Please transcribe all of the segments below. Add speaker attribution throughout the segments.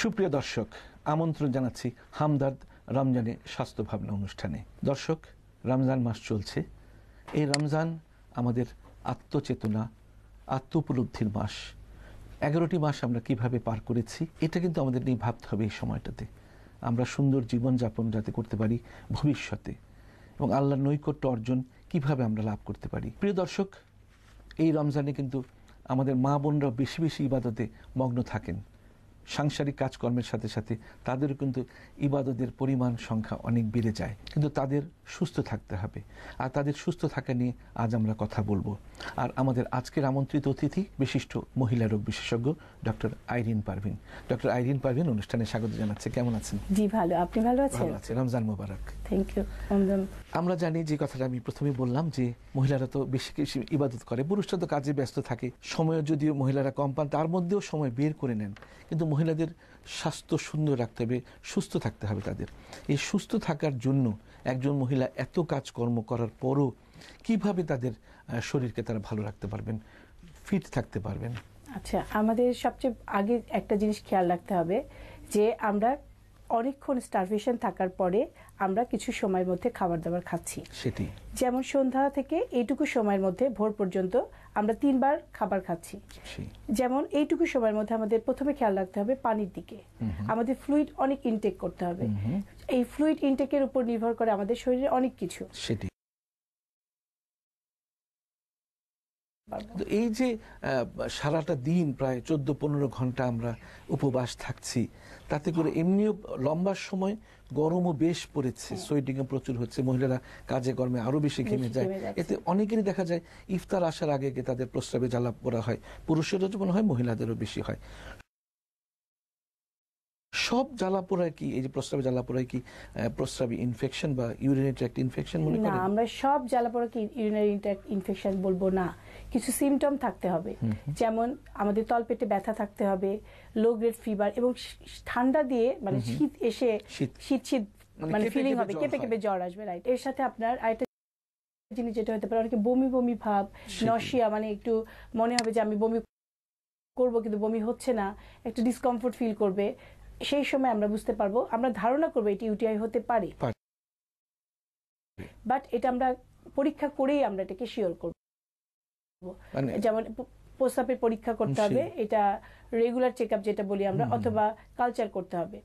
Speaker 1: সুপ্রিয় দর্শক, আমন্ত্রণ জানাচ্ছি হামদার্দ রমজানে স্বাস্থ্য ভাবনা অনুষ্ঠানে। দর্শক, রমজান মাস চলছে। এই রমজান আমাদের আত্মচেতনা আত্ম উপলব্ধির মাস। এগারোটি মাস আমরা কীভাবে পার করেছি, এটা কিন্তু আমাদের নিয়ে ভাবতে হবে এই সময়টাতে। আমরা সুন্দর জীবনযাপন যাতে করতে পারি ভবিষ্যতে এবং আল্লাহর নৈকট্য অর্জন কীভাবে আমরা লাভ করতে পারি। প্রিয় দর্শক, এই রমজানে কিন্তু আমাদের মা বোনরা বেশি বেশি ইবাদতে মগ্ন থাকেন। সাংসারিক কাজকর্মের সাথে সাথে তাদেরও কিন্তু ইবাদতের পরিমাণ সংখ্যা অনেক বেড়ে যায়। কিন্তু তাদের সুস্থ থাকতে হবে। আর তাদের সুস্থ থাকা নিয়ে আজ আমরা কথা বলব। আর আমাদের আজকের আমন্ত্রিত অতিথি বিশিষ্ট মহিলা রোগ বিশেষজ্ঞ ডক্টর আইরিন পারভিন। ডক্টর আইরিন পারভিন অনুষ্ঠানে স্বাগত জানাচ্ছে। কেমন আছেন?
Speaker 2: জি ভালো। আপনি ভালো আছেন?
Speaker 1: ভালো আছে। রমজান মোবারক।
Speaker 2: Thank you Ramzan.
Speaker 1: আমরা জানি যে কথাটা আমি প্রথমে বললাম যে মহিলারা তো বেশি বেশি ইবাদত করে পুরুষরা তো কাজে ব্যস্ত থাকে। সময় যদিও মহিলারা কম পান তার মধ্যেও সময় বের করে নেন। কিন্তু মহিলাদের স্বাস্থ্য সুন্দর রাখতে হবে সুস্থ থাকতে হবে তাদের। এই সুস্থ থাকার জন্য একজন মহিলা এত কাজকর্ম করার পরও কীভাবে তাদের শরীরকে তারা ভালো রাখতে পারবেন ফিট থাকতে পারবেন?
Speaker 2: আচ্ছা আমাদের সবচেয়ে আগে একটা জিনিস খেয়াল রাখতে হবে যে আমরা অনেকক্ষণ স্টারভেশন থাকার পরে আমরা কিছু সময়ের মধ্যে খাবার দাবার খাচ্ছি।
Speaker 1: সেটি
Speaker 2: যেমন সন্ধ্যা থেকে এইটুকু সময়ের মধ্যে ভোর পর্যন্ত আমরা তিনবার খাবার খাচ্ছি। যেমন এইটুকু সময়ের মধ্যে আমাদের প্রথমে খেয়াল রাখতে হবে পানির দিকে। আমাদের ফ্লুইড অনেক ইনটেক করতে হবে। এই ফ্লুইড ইনটেকের উপর নির্ভর করে আমাদের শরীরে অনেক কিছু।
Speaker 1: সেটি তো এই যে সারাটা দিন প্রায় চোদ্দ পনেরো ঘণ্টা আমরা উপবাস থাকছি তাতে করে এমনিও লম্বা সময় গরমও বেশ পড়েছে সোয়েটিংও প্রচুর হচ্ছে মহিলারা কাজে কর্মে আরও বেশি ঘেমে যায়। এতে অনেকেরই দেখা যায় ইফতার আসার আগে গিয়ে তাদের প্রস্রাবে জ্বালা পোড়া হয় পুরুষেরও যেমন হয় মহিলাদেরও বেশি হয়। সব জ্বালা পোড়ায় কি এই যে প্রস্রাবে জ্বালা পোড়ায় কি প্রস্রাবে ইনফেকশন বা ইউরিনারি ট্র্যাক্ট ইনফেকশন মনে
Speaker 2: না
Speaker 1: করেন?
Speaker 2: আমরা সব জ্বালাপোড়াকে ইউরিনারি ট্র্যাক্ট ইনফেকশন বলব না। কিছু সিমটম থাকতে হবে। যেমন আমাদের তলপেটে ব্যথা থাকতে হবে লো গ্রেড ফিভার এবং ঠান্ডা দিয়ে মানে শীত এসে
Speaker 1: শীত।
Speaker 2: শীত
Speaker 1: মানে
Speaker 2: মানে ফিলিং হবে
Speaker 1: জ্বর
Speaker 2: কেঁপে কেঁপে জ্বর আসবে রাইট এর সাথে আপনার আরেকটা জিনিস যেটা হতে পারে অনেকে বমি বমি ভাব। নশিয়া মানে একটু মনে হবে যে আমি বমি করব কিন্তু বমি হচ্ছে না একটু ডিসকমফোর্ট ফিল করবে। সেই সময় আমরা বুঝতে পারব আমরা ধারণা করব এটি ইউটিআই হতে পারে। বাট এটা আমরা পরীক্ষা করেই আমরা এটাকে শিওর করব।
Speaker 1: মানে
Speaker 2: যেমন প- প্রস্রাবের পরীক্ষা করতে হবে এটা রেগুলার চেক আপ যেটা বলি আমরা অথবা কালচার করতে হবে।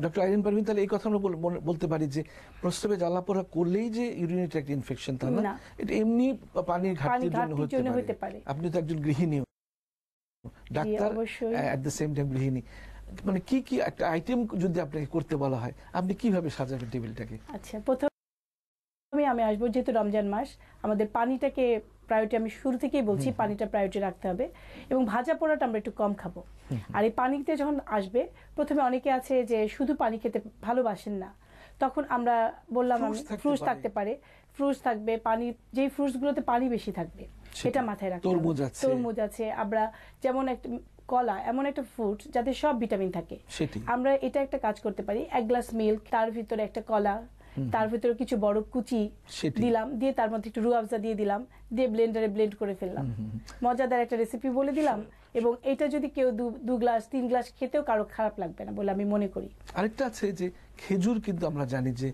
Speaker 1: ডক্টর আইরিন পারভিন তাহলে এই কথা আমরা বল- বল- বলতে পারি যে প্রস্রাবে জ্বালাপোড়া করলেই যে ইউরিনারি ট্র্যাক্ট ইনফেকশন তা না। এটা এমনি পানির ঘাটতির জন্য হতে পারে। আপনি তো একজন গৃহিণী। Doctor. At the same time গৃহিণী। মানে কি কি একটা আইটেম যদি আপনাকে করতে বলা হয় আপনি কীভাবে সাজাবেন টেবিলটাকে
Speaker 2: আচ্ছা প্রথমে আমি আসব যেহেতু রমজান মাস আমাদের পানিটাকে প্রায়োরিটি আমি শুরু থেকেই বলছি পানিটা প্রায়োরিটি রাখতে হবে এবং ভাজা পোড়াটা আমরা একটু কম খাব আর এই পানিতে যখন আসবে প্রথমে অনেকে আছে যে শুধু পানি খেতে ভালোবাসেন না তখন আমরা বললাম ফ্রুটস। থাকতে পারে ফ্রুটস থাকবে পানি যেই ফ্রুটস গুলোতে পানি বেশি থাকবে
Speaker 1: সেটা।
Speaker 2: মাথায় রাখতে হবে।
Speaker 1: তরমুজ আছে।
Speaker 2: তরমুজ আছে আমরা যেমন একটা কলা এমন একটা ফ্রুট যাতে সব ভিটামিন থাকে আমরা এটা একটা কাজ করতে পারি এক গ্লাস মিল্ক তার ভিতরে একটা কলা তার ভিতরে কিছু বড় কুচি দিলাম দিয়ে তার মধ্যে একটু রুয়াবজা দিয়ে দিলাম দিয়ে ব্লেন্ডারে ব্লেন্ড করে ফেললাম। মজাদার একটা রেসিপি বলে দিলাম। এবং এটা যদি কেউ দু- গ্লাস তিন গ্লাস খেতেও কারও খারাপ লাগবে না বলে আমি মনে করি
Speaker 1: আরেকটা আছে যে খেজুর কিন্তু আমরা জানি যে।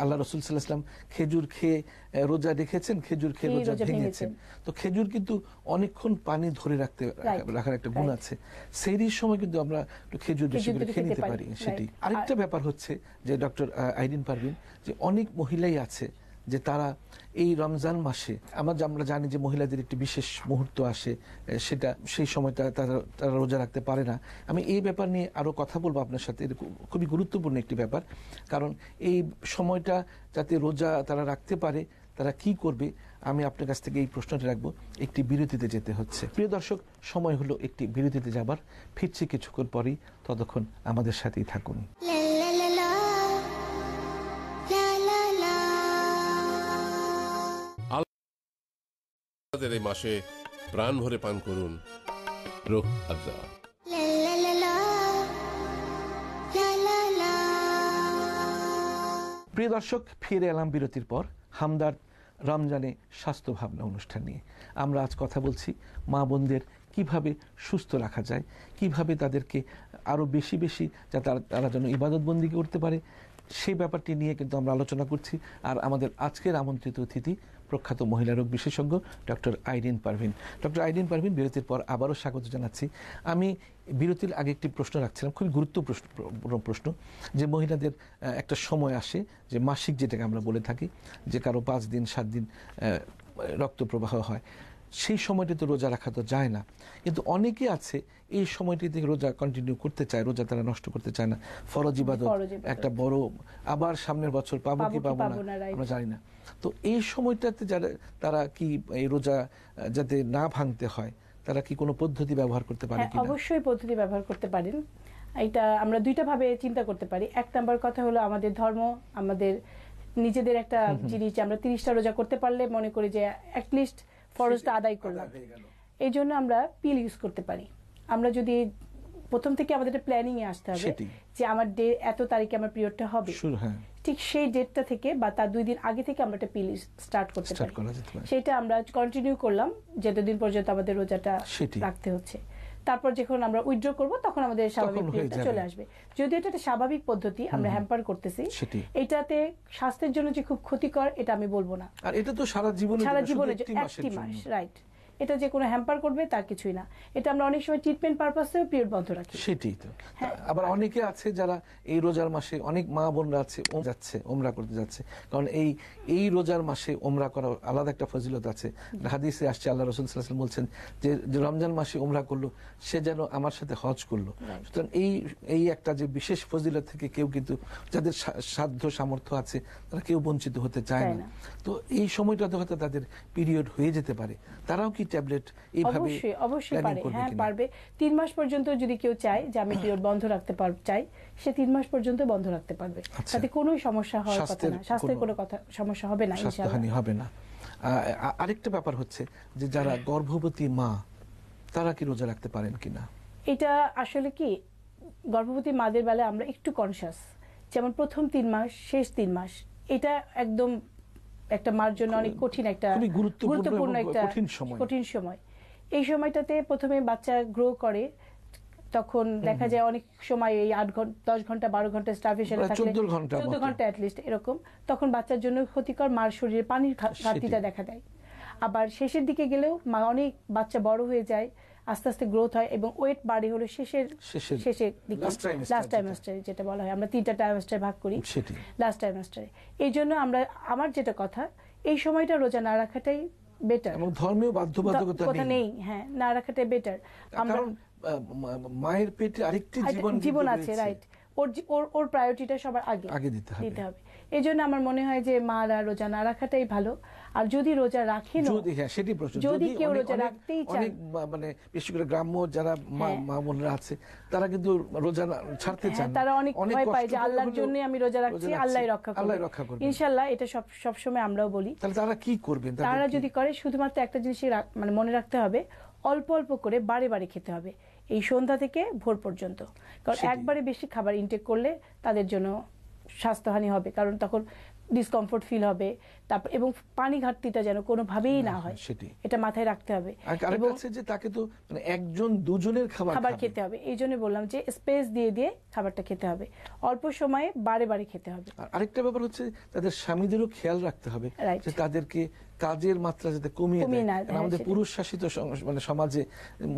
Speaker 1: আল্লাহ রসুল সাল্লাহাম খেজুর খেয়ে রোজা রেখেছেন খেজুর খেয়ে রোজা ভেঙেছেন। তো খেজুর কিন্তু অনেকক্ষণ পানি ধরে রাখতে রাখার একটা গুণ আছে সেইরির সময় কিন্তু আমরা খেজুর বেশি করে খেয়ে নিতে পারি
Speaker 2: পারি।
Speaker 1: সেটি আরেকটা ব্যাপার হচ্ছে যে ডক্টর আইরিন পারভিন যে অনেক মহিলাই আছে যে তারা এই রমজান মাসে, আমার আমরা জানি যে মহিলাদের একটি বিশেষ মুহূর্ত আসে সেটা সেই সময়টা তারা তারা রোজা রাখতে পারে না। আমি এই ব্যাপার নিয়ে আরও কথা বলব আপনার সাথে। খুবই গুরুত্বপূর্ণ একটি ব্যাপার। কারণ এই সময়টা যাতে রোজা তারা রাখতে পারে, তারা কি করবে, আমি আপনার কাছ থেকে এই প্রশ্নটি রাখব। একটি বিরতিতে যেতে হচ্ছে। প্রিয় দর্শক, সময় হলো একটি বিরতিতে যাবার। ফিরছি কিছুক্ষণ পরেই। ততক্ষণ আমাদের সাথেই থাকুন।
Speaker 3: আপনাদের এই মাসে প্রাণ ভরে পান করুন। রোগ আফজা.
Speaker 1: প্রিয় দর্শক ফিরে এলাম বিরতির পর। হামদার রমজানে স্বাস্থ্য ভাবনা অনুষ্ঠান নিয়ে। আমরা আজ কথা বলছি মা বোনদের কীভাবে সুস্থ রাখা যায় কীভাবে তাদেরকে আরও বেশি বেশি যা তারা- তারা যেন ইবাদতবন্দি করতে পারে সেই ব্যাপারটি নিয়ে কিন্তু আমরা আলোচনা করছি। আর আমাদের আজকের আমন্ত্রিত অতিথি প্রখ্যাত মহিলা রোগ বিশেষজ্ঞ ডক্টর আইরিন পারভিন। ডক্টর আইরিন পারভিন, বিরতির পর আবারও স্বাগত জানাচ্ছি। আমি বিরতির আগে একটি প্রশ্ন রাখছিলাম, খুবই গুরুত্বপূর্ণ প্রশ্ন যে মহিলাদের একটা সময় আসে যে মাসিক যেটাকে আমরা বলে থাকি, যে কারও পাঁচ দিন, সাত দিন রক্ত প্রবাহ হয়। সেই সময়টিতে রোজা রাখা তো যায় না। কিন্তু অনেকে আছে এই সময়টিতে রোজা কন্টিনিউ করতে চায় রোজা তারা নষ্ট করতে চায় না। ফরজ ইবাদত একটা বড় আবার সামনের বছর পাবো কি পাবো না, আমরা জানি না। তো এই সময়টাতে যারা তারা কি এই রোজা যাতে না ভাঙতে হয় তারা কি কোনো পদ্ধতি ব্যবহার করতে পারে
Speaker 2: হ্যাঁ অবশ্যই পদ্ধতি ব্যবহার করতে পারেন। এটা আমরা দুইটা ভাবে চিন্তা করতে পারি। এক নাম্বার কথা হলো আমাদের ধর্ম আমাদের নিজেদের একটা জিনিস আমরা তিরিশটা রোজা করতে পারলে মনে করি যে অ্যাটলিস্ট ফরজটা আদায় করলাম। এই জন্য আমরা পিল ইউজ করতে পারি। আমরা যদি প্রথম থেকে আমাদের প্ল্যানিং এ আসতে হবে যে আমার ডে এত তারিখে আমার পিরিয়ডটা হবে।
Speaker 1: হ্যাঁ।
Speaker 2: ঠিক সেই ডেটটা থেকে বা তার দুই দিন আগে থেকে আমরা একটা পিল স্টার্ট করতে
Speaker 1: স্টার্ট
Speaker 2: পারি।
Speaker 1: করা যেতে পারে।
Speaker 2: সেটা আমরা কন্টিনিউ করলাম যতদিন পর্যন্ত আমাদের রোজাটা রাখতে হচ্ছে। তারপর যখন আমরা উইথড্র করব তখন আমাদের স্বাভাবিক পিরিয়ডটা চলে আসবে। যদি এটা একটা স্বাভাবিক পদ্ধতি আমরা হ্যাম্পার করতেছি এটাতে স্বাস্থ্যের জন্য যে খুব ক্ষতিকর এটা আমি বলব না।
Speaker 1: আর এটা তো সারা জীবনে
Speaker 2: সারা জীবনের জন্য একটি মাস রাইট এটা যে কোনো হ্যাম্পার করবে তার কিছুই না। এটা আমরা অনেক সময় ট্রিটমেন্ট পারপাসেও পিরিয়ড বন্ধ রাখি।
Speaker 1: সেটাই তো।
Speaker 2: হ্যাঁ।
Speaker 1: আবার অনেকে আছে যারা এই রোজার মাসে অনেক মা বোনরা আছে ও যাচ্ছে ওমরা করতে যাচ্ছে। কারণ এই এই রোজার মাসে ওমরা করা আলাদা একটা ফজিলত আছে। হাদিসে আসছে আল্লাহ রসুল ওয়াসাল্লাম বলছেন যে রমজান মাসে ওমরা করল সে যেন আমার সাথে হজ করল। সুতরাং এই এই একটা যে বিশেষ ফজিলত থেকে কেউ কিন্তু যাদের সাধ্য সামর্থ্য আছে তারা কেউ বঞ্চিত হতে চায় না। তো এই সময়টাতে হয়তো তাদের পিরিয়ড হয়ে যেতে পারে। তারাও কি ট্যাবলেট এইভাবে
Speaker 2: অবশ্যই অবশ্যই পারে। হ্যাঁ পারবে। তিন মাস পর্যন্ত যদি কেউ চায় যে আমি পিরিয়ড বন্ধ রাখতে চাই সে তিন মাস পর্যন্ত বন্ধ রাখতে পারবে।
Speaker 1: আচ্ছা।
Speaker 2: তাতে কোনো সমস্যা হওয়ার কথা না। স্বাস্থ্যের
Speaker 1: কোনো-
Speaker 2: কথা সমস্যা হবে না ইনশাআল্লাহ।
Speaker 1: হবে না। আরেকটা ব্যাপার হচ্ছে যে যারা গর্ভবতী মা তারা কি রোজা রাখতে পারেন কিনা?
Speaker 2: এটা আসলে কি গর্ভবতী মাদের বেলায় আমরা একটু কনসিয়াস যেমন প্রথম তিন মাস শেষ তিন মাস এটা একদম একটা মার জন্য অনেক কঠিন একটা
Speaker 1: গুরুত্বপূর্ণ
Speaker 2: একটা
Speaker 1: কঠিন সময়।
Speaker 2: এই সময়টাতে প্রথমে বাচ্চা গ্রো করে তখন দেখা যায় অনেক সময় এই আট ঘণ্টা দশ ঘণ্টা বারো ঘণ্টা স্টাফেশনে
Speaker 1: প্রায়
Speaker 2: থাকলে চোদ্দ ঘণ্টা অ্যাটলিস্ট এরকম তখন বাচ্চার জন্য ক্ষতিকর মার শরীরে পানির ঘাটতিটা দেখা দেয়। আবার শেষের দিকে গেলেও মা অনেক বাচ্চা বড় হয়ে যায় আস্তে আস্তে গ্রোথ হয় এবং ওয়েট বাড়ে হলো শেষের
Speaker 1: শেষের-
Speaker 2: দিকে। লাস্ট। টাইমাস্টারে যেটা। বলা হয়। আমরা তিনটা টাইমাস্টার ভাগ করি। লাস্ট টাইমাস্টারে এই জন্য আমরা আমার যেটা কথা এই সময়টা রোজা না রাখাটাই বেটার
Speaker 1: এবং ধর্মীয় বাধ্যবাধকতা
Speaker 2: কথা
Speaker 1: নেই।
Speaker 2: হ্যাঁ না রাখাটাই বেটার আমরা
Speaker 1: কারণ মায়ের পেটে আরেকটি জীবন
Speaker 2: জীবন আছে রাইট ওর ওর ওর প্রায়োরিটিটা সবার আগে।
Speaker 1: আগে দিতে হবে।
Speaker 2: দিতে হবে। এই জন্য আমার মনে হয় যে মারা রোজা না রাখাটাই ভালো। আর যদি রোজা রাখেন
Speaker 1: যদি হ্যাঁ সেটি প্রশ্ন।
Speaker 2: যদি কেউ রোজা রাখতেই চান।
Speaker 1: অনেক মানে বিশেষ করে গ্রাম্য যারা মা
Speaker 2: হ্যাঁ।
Speaker 1: মা বোনরা আছে তারা কিন্তু রোজা ছাড়তে চান
Speaker 2: হ্যাঁ, তারা অনেক ভয় পায় যে আল্লাহর জন্য আমি রোজা রাখছি আল্লাহ রক্ষা করবে।
Speaker 1: আল্লাহ রক্ষা করবে।
Speaker 2: ইনশাল্লাহ এটা সব সব সময় আমরাও বলি।
Speaker 1: তাহলে তারা কি করবেন
Speaker 2: তারা যদি করে শুধুমাত্র একটা জিনিসই মানে মনে রাখতে হবে অল্প অল্প করে বারে বারে খেতে হবে। এই সন্ধ্যা থেকে ভোর পর্যন্ত। কারণ একবারে বেশি খাবার ইনটেক করলে তাদের জন্য স্বাস্থ্যহানি হবে কারণ তখন ডিসকমফোর্ট ফিল হবে তারপর এবং পানি ঘাটতিটা যেন কোনোভাবেই না হয়
Speaker 1: সেটি
Speaker 2: এটা মাথায় রাখতে হবে। এবং
Speaker 1: যে তাকে তো মানে একজন দুজনের খাবার
Speaker 2: খাবার খেতে হবে এই জন্য বললাম যে স্পেস দিয়ে দিয়ে খাবারটা খেতে হবে অল্প সময়ে বারে বারে খেতে হবে।
Speaker 1: আরেকটা ব্যাপার হচ্ছে তাদের স্বামীদেরও খেয়াল রাখতে হবে. যে তাদেরকে কাজের মাত্রা যাতে কমিয়ে দেয়। আমাদের পুরুষ শাসিত মানে সমাজে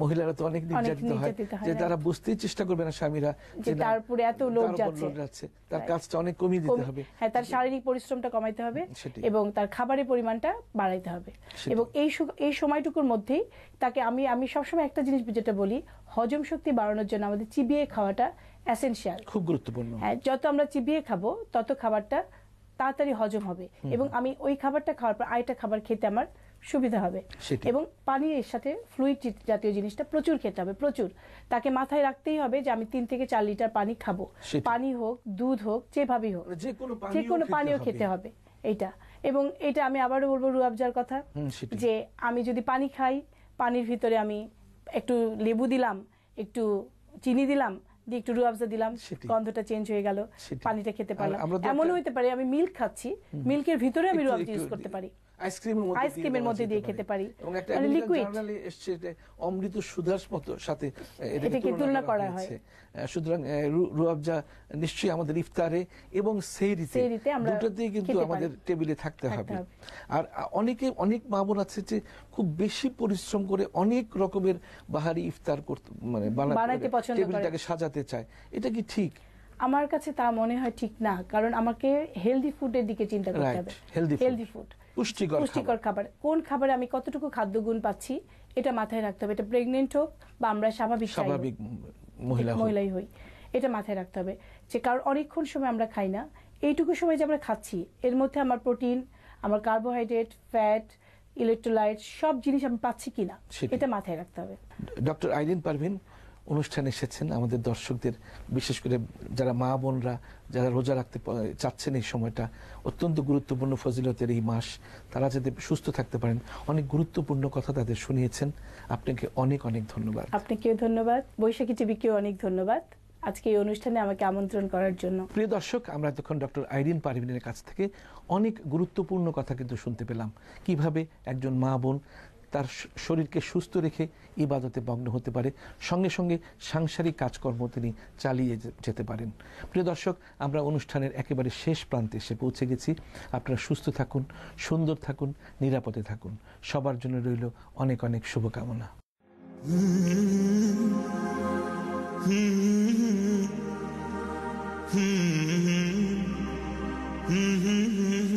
Speaker 1: মহিলারা তো অনেক নির্যাতিত হয় যে তারা বুঝতেই চেষ্টা করবে না স্বামীরা
Speaker 2: যে
Speaker 1: না,
Speaker 2: তার উপরে এত
Speaker 1: উপর
Speaker 2: যাচ্ছে।
Speaker 1: তার কাজটা অনেক কমিয়ে দিতে হবে।
Speaker 2: হ্যাঁ তার শারীরিক পরিশ্রমটা কমাইতে হবে এবং তার খাবারের পরিমাণটা বাড়াইতে হবে। এবং এই এই সময়টুকুর মধ্যেই তাকে আমি আমি সবসময় একটা জিনিস যেটা বলি হজম শক্তি বাড়ানোর জন্য আমাদের চিবিয়ে খাওয়াটা এসেনশিয়াল
Speaker 1: খুব গুরুত্বপূর্ণ।
Speaker 2: হ্যাঁ যত আমরা চিবিয়ে খাব তত খাবারটা তাড়াতাড়ি হজম হবে। এবং আমি ওই খাবারটা খাওয়ার পর আরেকটা খাবার খেতে আমার সুবিধা হবে। এবং পানির এর সাথে ফ্লুইড জাতীয় জিনিসটা প্রচুর খেতে হবে প্রচুর। তাকে মাথায় রাখতেই হবে যে আমি তিন থেকে চার লিটার পানি খাব। পানি হোক দুধ হোক যেভাবেই হোক
Speaker 1: মানে যে কোনো পানীয়
Speaker 2: কোনো
Speaker 1: খেতে হবে।
Speaker 2: খেতে হবে এইটা। এবং এটা আমি আবারও বলব রুয়াবজার কথা যে আমি যদি পানি খাই পানির ভিতরে আমি একটু লেবু দিলাম একটু চিনি দিলাম দিয়ে একটু রুয়াবজা দিলাম গন্ধটা চেঞ্জ হয়ে গেল পানিটা খেতে পারলাম। এমনও হতে পারে আমি মিল্ক খাচ্ছি মিল্কের ভিতরে আমি রুয়াবজা ইউজ করতে পারি।
Speaker 1: আইসক্রিমের মধ্যে দিয়ে
Speaker 2: খেতে পারি।
Speaker 1: এবং একটা
Speaker 2: মানে
Speaker 1: এসছে অমৃত সুধার মতো সাথে এটাকে
Speaker 2: তুলনা করা হয়।
Speaker 1: সুতরাং রুয়াবজা নিশ্চয়ই আমাদের ইফতারে এবং
Speaker 2: সেহরিতে
Speaker 1: দুটোতেই কিন্তু আমাদের টেবিলে থাকতে হবে। আর অনেকে অনেক মা বোন আছে যে খুব বেশি পরিশ্রম করে অনেক রকমের বাহারি ইফতার করতে মানে বানা-
Speaker 2: বানাইতে পছন্দ করে।
Speaker 1: টেবিলটাকে সাজাতে চায় এটা কি ঠিক?
Speaker 2: আমার কাছে তা মনে হয় ঠিক না কারণ আমাকে হেলদি ফুডের দিকে চিন্তা করতে হবে।
Speaker 1: Food.
Speaker 2: হেলদি ফুড
Speaker 1: পুষ্টিকর
Speaker 2: পুষ্টিকর খাবার। কোন খাবারে আমি কতটুকু খাদ্যগুণ পাচ্ছি এটা মাথায় রাখতে হবে। এটা প্রেগনেন্ট হোক বা আমরা স্বাভাবিক
Speaker 1: স্বাভাবিক মহিলা
Speaker 2: মহিলাই হই। এটা মাথায় রাখতে হবে যে কারণ অনেকক্ষণ সময় আমরা খাই না। এইটুকু সময় যে আমরা খাচ্ছি এর মধ্যে আমার প্রোটিন আমার কার্বোহাইড্রেট ফ্যাট ইলেকট্রোলাইট সব জিনিস আমি পাচ্ছি কিনা এটা মাথায় রাখতে হবে।
Speaker 1: ডক্টর আইরিন পারভিন অনুষ্ঠানে এসেছেন আমাদের দর্শকদের বিশেষ করে যারা মা বোনরা যারা রোজা রাখতে চাচ্ছেন এই সময়টা অত্যন্ত গুরুত্বপূর্ণ ফজিলতের এই মাস। তারা যাতে সুস্থ থাকতে পারেন। অনেক গুরুত্বপূর্ণ কথা তাদের শুনিয়েছেন। আপনাকে অনেক অনেক ধন্যবাদ।
Speaker 2: আপনাকেও ধন্যবাদ। বৈশাখী টিভিকেও অনেক ধন্যবাদ। আজকে এই অনুষ্ঠানে আমাকে আমন্ত্রণ করার জন্য।
Speaker 1: প্রিয় দর্শক আমরা এতক্ষণ ডক্টর আইরিন পারভিনের কাছ থেকে অনেক গুরুত্বপূর্ণ কথা কিন্তু শুনতে পেলাম। কীভাবে একজন মা বোন তার শরীরকে সুস্থ রেখে ইবাদতে মগ্ন হতে পারে সঙ্গে সঙ্গে সাংসারিক কাজকর্ম তিনি চালিয়ে যেতে পারেন প্রিয় দর্শক আমরা অনুষ্ঠানের একেবারে শেষ প্রান্তে এসে পৌঁছে গেছি আপনারা সুস্থ থাকুন সুন্দর থাকুন নিরাপদে থাকুন সবার জন্য রইল অনেক অনেক শুভকামনা
Speaker 4: Hmm.